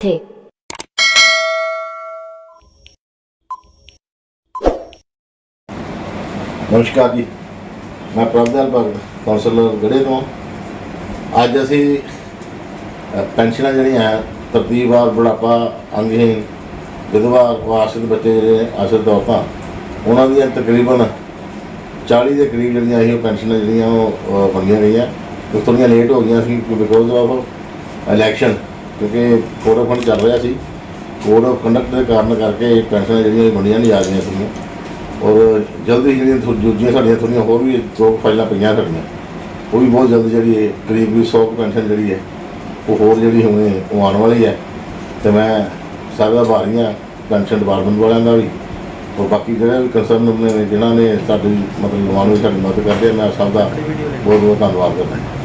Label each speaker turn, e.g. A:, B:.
A: थे
B: ਨਮਸਕਾਰ ਜੀ। ਮੈਂ ਪ੍ਰਭਦਲ ਭਗਤ ਕਾਉਂਸਲਰ ਗੜੇ ਤੋਂ। ਅੱਜ ਅਸੀਂ ਅ, ਪੈਨਸ਼ਨਾਂ ਜਿਹੜੀਆਂ ਹੈ, ਤਰਤੀਬਵਾਰ ਬੁਢਾਪਾ ਅੰਗਹੀਨ ਵਿਧਵਾ ਵਾਰਸ਼ਿਕ ਬੱਚੇ ਜਿਹੜੇ ਆਸ਼ਰਿਤ ਔਰਤਾਂ ਉਹਨਾਂ ਦੀਆਂ ਤਕਰੀਬਨ 40 ਦੇ ਕਰੀਬ ਜਿਹੜੀਆਂ ਇਹ ਪੈਨਸ਼ਨਾਂ ਜਿਹੜੀਆਂ ਉਹ ਅ, ਮੰਗੀਆਂ ਗਈਆਂ। ਉਹ ਥੋੜ੍ਹੀਆਂ ਲੇਟ ਹੋ ਗਈਆਂ ਸੀ ਬਿਕੋਜ਼ ਆਫ ਇਲੈਕਸ਼ਨ ਕਿਉਂਕਿ ਕੋਡ ਆਫ ਫੰਡ ਚੱਲ ਰਿਹਾ ਸੀ। ਕੋਡ ਆਫ ਕੰਡਕਟ ਦੇ ਕਾਰਨ ਕਰਕੇ ਪੈਨਸ਼ਨਾਂ ਜਿਹੜੀਆਂ ਇਹ ਵੰਡੀਆਂ ਨਹੀਂ ਆ ਰਹੀਆਂ ਸੀਗੀਆਂ ਔਰ ਜਲਦੀ ਜਿਹੜੀਆਂ ਦੂਜੀਆਂ ਸਾਡੀਆਂ ਥੋੜ੍ਹੀਆਂ ਹੋਰ ਵੀ ਦੋ ਫਾਈਲਾਂ ਪਈਆਂ ਸਾਡੀਆਂ। ਉਹ ਵੀ ਬਹੁਤ ਜਲਦੀ ਜਿਹੜੀ ਹੈ ਕਰੀਬ ਵੀ 100 ਪੈਨਸ਼ਨ ਜਿਹੜੀ ਹੈ ਉਹ ਹੋਰ ਜਿਹੜੀ ਹੁਣੇ ਉਹ ਆਉਣ ਵਾਲੀ ਹੈ। ਤੇ ਮੈਂ ਸਾਰੇ ਦਾ ਆਭਾਰੀ ਹਾਂ ਪੈਨਸ਼ਨ ਡਿਪਾਰਟਮੈਂਟ ਵਾਲਿਆਂ ਦਾ ਵੀ। ਔਰ ਬਾਕੀ ਜਿਹੜੇ ਵੀ ਕੰਸਰਨ ਨੇ ਜਿਨ੍ਹਾਂ ਨੇ ਸਾਡੀ ਮਤਲਬ ਲਵਾਉਣ ਵਿੱਚ ਸਾਡੀ ਮਦਦ ਕਰਦੇ ਆ, ਮੈਂ ਸਭ ਦਾ ਬਹੁਤ ਬਹੁਤ ਧੰਨਵਾਦ ਕਰਦਾ ਹਾਂ।